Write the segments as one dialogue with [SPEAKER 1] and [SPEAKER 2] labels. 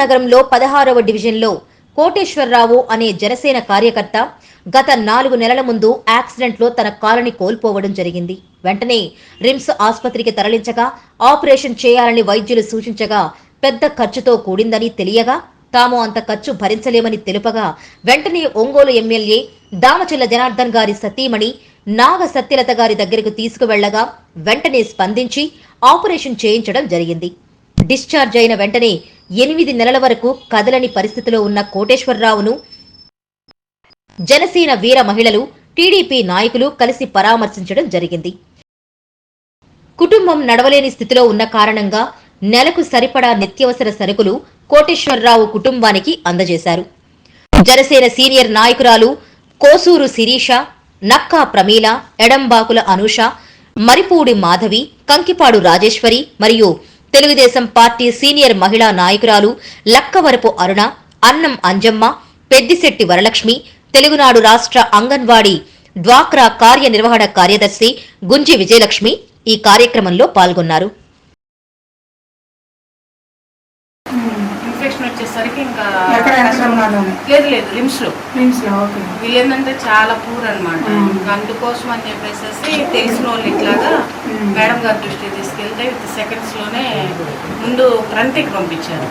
[SPEAKER 1] నగరంలో పదహారవ డివిజన్లో కోటేశ్వరరావు అనే జనసేన కార్యకర్త గత నాలుగు నెలల ముందు యాక్సిడెంట్లో తన కాలుని కోల్పోవడం జరిగింది. వెంటనే రిమ్స్ ఆసుపత్రికి తరలించగా ఆపరేషన్ చేయాలని వైద్యులు సూచించగా పెద్ద ఖర్చుతో కూడిందని తెలియగా తాము అంత ఖర్చు భరించలేమని తెలుపగా వెంటనే ఒంగోలు ఎమ్మెల్యే దామచిల్ల జనార్దన్ గారి సతీమణి నాగ సత్యలత గారి దగ్గరకు తీసుకువెళ్ళగా వెంటనే స్పందించి ఆపరేషన్ చేయించడం జరిగింది. డిశ్చార్జ్ అయిన వెంటనే ఎనిమిది నెలల వరకు కదలని పరిస్థితిలో ఉన్న కోటేశ్వరరావును జనసేన వీర మహిళలు టీడీపీ నాయకులు కలిసి పరామర్శించడం జరిగింది. కుటుంబం నడవలేని స్థితిలో ఉన్న కారణంగా నెలకు సరిపడా నిత్యవసర సరుకులు కోటేశ్వరరావు కుటుంబానికి అందజేశారు. జనసేన సీనియర్ నాయకురాలు కోసూరు శిరీష నక్కా ప్రమీల ఎడంబాకుల అనూష మరిపూడి మాధవి కంకిపాడు రాజేశ్వరి మరియు తెలుగుదేశం పార్టీ సీనియర్ మహిళా నాయకురాలు లక్కవరపు అరుణ అన్నం అంజమ్మ పెద్దిశెట్టి వరలక్ష్మి తెలుగునాడు రాష్ట్ర అంగన్వాడీ డ్వాక్రా కార్యనిర్వహణ కార్యదర్శి గుంజి విజయలక్ష్మి ఈ కార్యక్రమంలో పాల్గొన్నారు.
[SPEAKER 2] ఇన్ఫెక్షన్ వచ్చేసరికి ఇంకా లేదు లేదు
[SPEAKER 3] లిమ్స్లో
[SPEAKER 2] వీళ్ళు ఏంటంటే చాలా పూర్ అనమాట అందుకోసం అని చెప్పేసి తెలిసిన వాళ్ళు ఇట్లాగా. మేడం గారి దృష్టికి తీసుకెళ్తే విత్ సెకండ్స్లోనే ముందు ఫ్రంట్కి పంపించారు.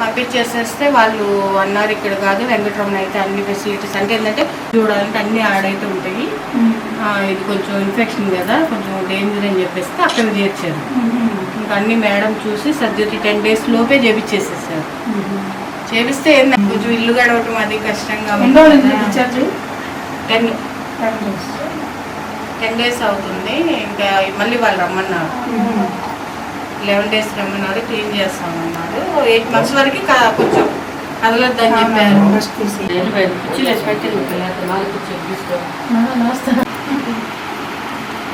[SPEAKER 2] పంపించేసేస్తే వాళ్ళు అన్నారు ఇక్కడ కాదు వెంకటరమణ అయితే అన్ని ఫెసిలిటీస్ అంటే ఏంటంటే చూడాలంటే అన్ని ఆడైతే ఉంటాయి. ఇది కొంచెం ఇన్ఫెక్షన్ కదా కొంచెం డేంజర్ అని చెప్పేసి అక్కడ చేర్చారు. ఇంకా అన్ని మేడం చూసి సర్జరీ టెన్ డేస్ లోపే చేపించేసేసారు. చేపిస్తే ఏంది, కొంచెం ఇల్లు గడవటం అది కష్టంగా టెన్ టెన్ డేస్. అవుతుంది. ఇంకా మళ్ళీ వాళ్ళు రమ్మన్నారు. లెవెన్ డేస్ రమ్మన్నారు క్లీన్ చేస్తామన్నారు. ఎయిట్ మంత్స్ వరకు కొంచెం కదలొద్దని చెప్పారు.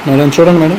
[SPEAKER 4] మేడం చూడండి మేడం.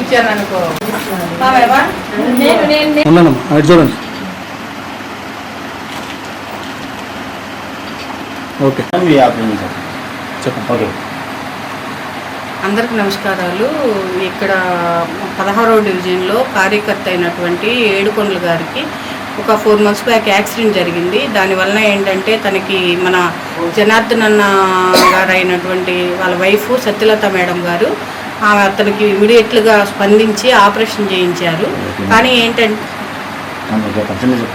[SPEAKER 2] ఇచ్చాను అనుకో బాబాయ్
[SPEAKER 4] చూడండి. ఓకే.
[SPEAKER 5] మీ ఆపరేషన్ సార్
[SPEAKER 4] చెప్పండి.
[SPEAKER 5] ఓకే.
[SPEAKER 2] అందరికి నమస్కారాలు. ఇక్కడ పదహారవ డివిజన్లో కార్యకర్త అయినటువంటి ఏడుకొండల గారికి ఒక ఫోర్ మంత్స్ బ్యాక్ యాక్సిడెంట్ జరిగింది. దానివల్ల ఏంటంటే తనకి మన జనార్దన్ అన్న గారు అయినటువంటి వాళ్ళ వైఫ్ సత్యలత మేడం గారు ఆమె అతనికి ఇమీడియట్లుగా స్పందించి ఆపరేషన్ చేయించారు. కానీ ఏంటంటే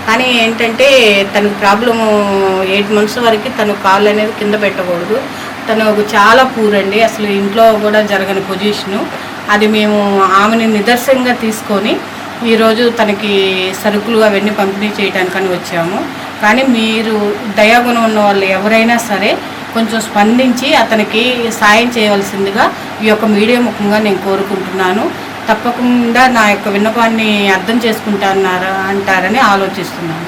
[SPEAKER 2] కానీ ఏంటంటే తనకు ప్రాబ్లమ్ ఎయిట్ మంత్స్ వరకు తను కాళ్ళు అనేది కింద పెట్టకూడదు. తను చాలా పూర్ అండి. అసలు ఇంట్లో కూడా జరగని పొజిషను. అది మేము ఆమెని నిదర్శనంగా తీసుకొని ఈరోజు తనకి సరుకులు అవన్నీ పంపిణీ చేయడానికని వచ్చాము. కానీ మీరు దయాగుణం ఉన్న వాళ్ళు ఎవరైనా సరే కొంచెం స్పందించి అతనికి సాయం చేయవలసిందిగా ఈ యొక్క మీడియా ముఖంగా నేను కోరుకుంటున్నాను. తప్పకుండా నా యొక్క విన్నపాన్ని అర్థం చేసుకుంటారా అంటారని ఆలోచిస్తున్నాను.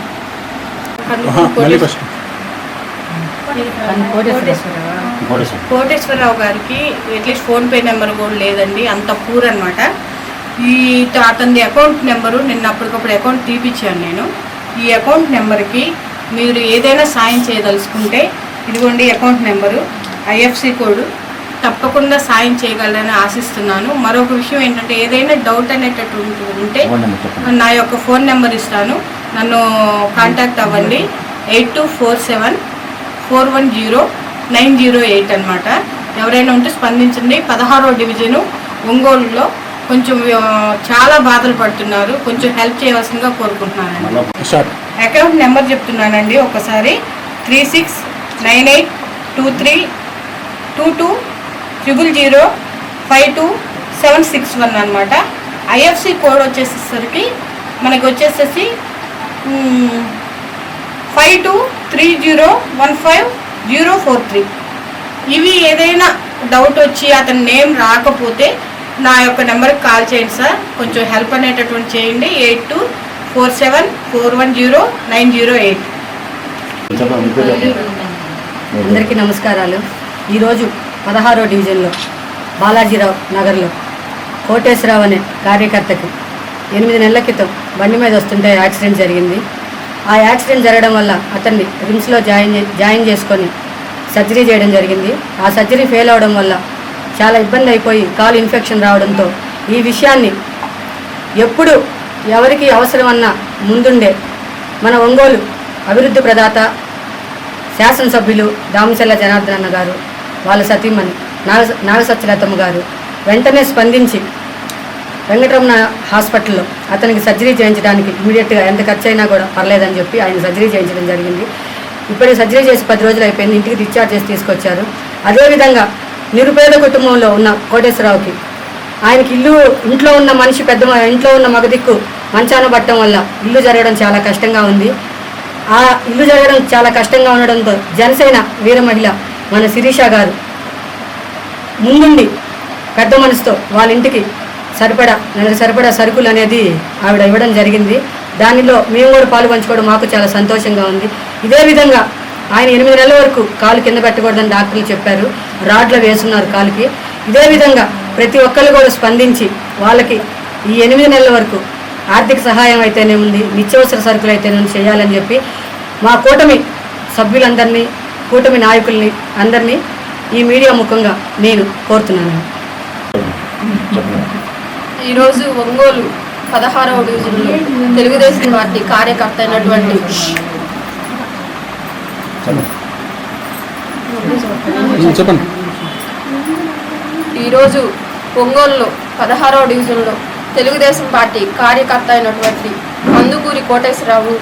[SPEAKER 2] కోటేశ్వరరావు గారికి అట్లీస్ట్ ఫోన్పే నెంబర్ కూడా లేదండి అంత పూర్ అనమాట ఈ అతని అకౌంట్ నెంబరు నిన్న అప్పటికప్పుడు అకౌంట్ తీపిచ్చాను నేను. ఈ అకౌంట్ నెంబర్కి మీరు ఏదైనా సాయం చేయదలుచుకుంటే ఇదిగోండి అకౌంట్ నెంబరు ఐఎఫ్సి కోడ్ తప్పకుండా సాయం చేయగలరని ఆశిస్తున్నాను. మరొక విషయం ఏంటంటే ఏదైనా డౌట్ అనేటట్టు ఉంటే నా యొక్క ఫోన్ నెంబర్ ఇస్తాను. నన్ను కాంటాక్ట్ అవ్వండి. Eight two four seven four one zero nine zero eight అనమాట ఎవరైనా ఉంటే స్పందించండి. పదహారో డివిజను ఒంగోలులో కొంచెం చాలా బాధలు పడుతున్నారు. కొంచెం హెల్ప్ చేయవలసిందిగా కోరుకుంటున్నానండి. అకౌంట్ నెంబర్ చెప్తున్నానండి ఒకసారి. Three six nine eight two three two two triple zero five two seven six one అనమాట ఐఎఫ్సి కోడ్ వచ్చేసరికి మనకి వచ్చేసేసి five two three zero one five zero four three ఇవి ఏదైనా డౌట్ వచ్చి అతని నేమ్ రాకపోతే నా యొక్క నెంబర్కి కాల్ చేయండి సార్. కొంచెం హెల్ప్ అనేటటువంటి చేయండి. Eight two four seven four one zero nine zero eight.
[SPEAKER 6] అందరికీ నమస్కారాలు. ఈరోజు పదహారో డివిజన్లో బాలాజీరావు నగర్లో కోటేశ్వరరావు అనే కార్యకర్తకి ఎనిమిది నెలల క్రితం బండి మీద వస్తుంటే యాక్సిడెంట్ జరిగింది. ఆ యాక్సిడెంట్ జరగడం వల్ల అతన్ని రిమ్స్లో జాయిన్ జాయిన్ చేసుకొని సర్జరీ చేయడం జరిగింది. ఆ సర్జరీ ఫెయిల్ అవడం వల్ల చాలా ఇబ్బంది అయిపోయి కాలు ఇన్ఫెక్షన్ రావడంతో ఈ విషయాన్ని ఎప్పుడు ఎవరికి అవసరమన్నా ముందుండే మన ఒంగోలు అభివృద్ధి ప్రదాత శాసనసభ్యులు దామచల్ల జనార్దన్ అన్న గారు వాళ్ళ సతీమణి నాగ నాగసత్యలతమ్మ గారు వెంటనే స్పందించి వెంకటరమణ హాస్పిటల్లో అతనికి సర్జరీ చేయించడానికి ఇమీడియట్గా ఎంత ఖర్చు అయినా కూడా పర్లేదని చెప్పి ఆయన సర్జరీ చేయించడం జరిగింది. ఇప్పటికి సర్జరీ చేసి పది రోజులు అయిపోయింది. ఇంటికి డిశ్చార్జ్ చేసి తీసుకొచ్చారు. అదేవిధంగా నిరుపేద కుటుంబంలో ఉన్న కోటేశ్వరరావుకి ఆయనకి ఇల్లు ఇంట్లో ఉన్న మనిషి పెద్ద ఇంట్లో ఉన్న మగదిక్కు మంచాన పట్టడం వల్ల ఇల్లు జరగడం చాలా కష్టంగా ఉంది. ఆ ఇల్లు జరగడం చాలా కష్టంగా ఉండడంతో జనసేన వీర మహిళ మన శిరీష గారు. ముందుండి పెద్ద మనసుతో వాళ్ళ ఇంటికి సరిపడా నెలకు సరిపడా సరుకులు అనేది ఆవిడ ఇవ్వడం జరిగింది. దానిలో మేము కూడా పాలు పంచుకోవడం మాకు చాలా సంతోషంగా ఉంది. ఇదే విధంగా ఆయన ఎనిమిది నెలల వరకు కాలు కింద పెట్టకూడదని డాక్టర్లు చెప్పారు. రాడ్లు వేసున్నారు కాలుకి. ఇదే విధంగా ప్రతి ఒక్కరు కూడా స్పందించి వాళ్ళకి ఈ ఎనిమిది నెలల వరకు ఆర్థిక సహాయం అయితేనే ఉంది నిత్యవసర సరుకులు అయితేనే ఉంది చేయాలని చెప్పి మా కూటమి సభ్యులందరినీ కూటమి నాయకుల్ని అందరినీ ఈ మీడియా ముఖంగా నేను కోరుతున్నాను.
[SPEAKER 7] ఈరోజు ఒంగోలు పదహారవ డివిజన్లో తెలుగుదేశం పార్టీ కార్యకర్త అయినటువంటి
[SPEAKER 5] చెప్పండి.
[SPEAKER 7] ఈరోజు ఒంగోలులో పదహారవ డివిజన్లో తెలుగుదేశం పార్టీ కార్యకర్త అయినటువంటి మందుకూరి కోటేశ్వరరావు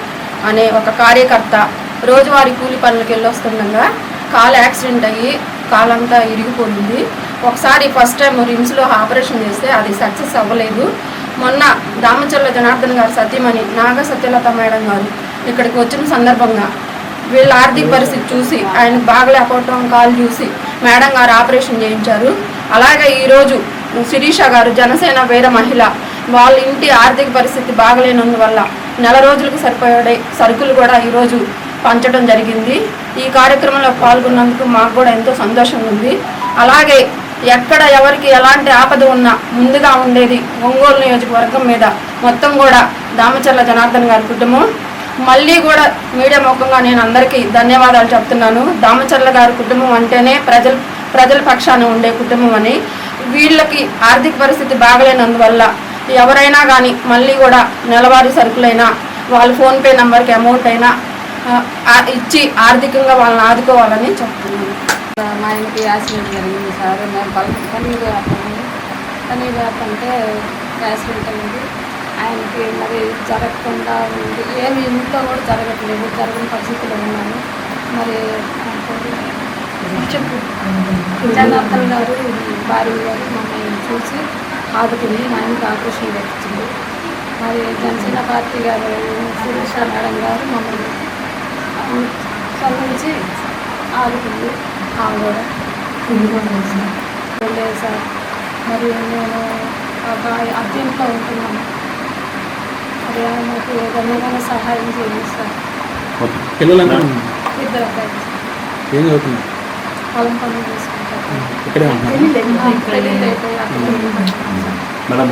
[SPEAKER 7] అనే ఒక కార్యకర్త రోజువారీ కూలి పనులకు వెళ్ళొస్తుండగా కాలు యాక్సిడెంట్ అయ్యి కాలంతా ఇరిగిపోయింది. ఒకసారి ఫస్ట్ టైం రిమ్స్లో ఆపరేషన్ చేస్తే అది సక్సెస్ అవ్వలేదు. మొన్న దామచర్ల జనార్దన్ గారు సత్యమణి నాగ సత్యలత మేడం గారు ఇక్కడికి వచ్చిన సందర్భంగా వీళ్ళ ఆర్థిక పరిస్థితి చూసి ఆయన బాగలేకపోవటం కాలు చూసి మేడం గారు ఆపరేషన్ చేయించారు. అలాగే ఈరోజు శిరీష గారు జనసేన వేద మహిళ వాళ్ళ ఇంటి ఆర్థిక పరిస్థితి బాగలేనందువల్ల నెల రోజులకు సరిపోయే సరుకులు కూడా ఈరోజు పంచడం జరిగింది. ఈ కార్యక్రమంలో పాల్గొన్నందుకు మాకు కూడా ఎంతో సంతోషంగా ఉంది. అలాగే ఎక్కడ ఎవరికి ఎలాంటి ఆపద ఉన్నా ముందుగా ఉండేది ఒంగోలు నియోజకవర్గం మీద. మొత్తం కూడా దామచర్ల జనార్దన్ గారి కుటుంబం. మళ్ళీ కూడా మీడియా ముఖంగా నేను అందరికీ ధన్యవాదాలు చెప్తున్నాను. దామచర్ల గారి కుటుంబం అంటేనే ప్రజల ప్రజల పక్షాన ఉండే కుటుంబం అని. వీళ్ళకి ఆర్థిక పరిస్థితి బాగలేనందువల్ల ఎవరైనా కానీ మళ్ళీ కూడా నెలవారీ సరుకులైనా వాళ్ళ ఫోన్పే నెంబర్కి అమౌంట్ అయినా ఇచ్చి ఆర్థికంగా వాళ్ళని ఆదుకోవాలని చెప్తున్నాను.
[SPEAKER 8] మా ఇంటికి యాక్సిడెంట్ జరిగింది సార్. మేము పని పని పోతాము పని పోతుంటే యాక్సిడెంట్ అయింది ఆయనకి మరి జరగకుండా ఉంది. ఏమి ఇంట్లో కూడా జరగట్లేదు. జరగని పరిస్థితులు ఉన్నాను. మరి చెప్పు జనార్దన్ గారు భార్య గారు మమ్మల్ని చూసి ఆదుకుని మా ఆయనకి ఆకర్షణ తెచ్చింది. మరి జనసేన పార్టీ గారు సురేష్ మేడం గారు మమ్మల్ని స్పందించి ఆదుకుంది ఆమె కూడా లేదు సార్. మరి నేను ఒక అద్దెంట్లో ఉంటున్నాను. మరి నాకు ఏదైనా సహాయం చేయండి సార్.
[SPEAKER 4] పిల్లలంతా
[SPEAKER 8] ఇద్దరు అబ్బాయి
[SPEAKER 4] ఏం చదువుతుంది
[SPEAKER 8] పొలం పనులు చేసుకుంటారు.
[SPEAKER 4] ఇక్కడే ఉంటున్నారు?
[SPEAKER 5] మేడం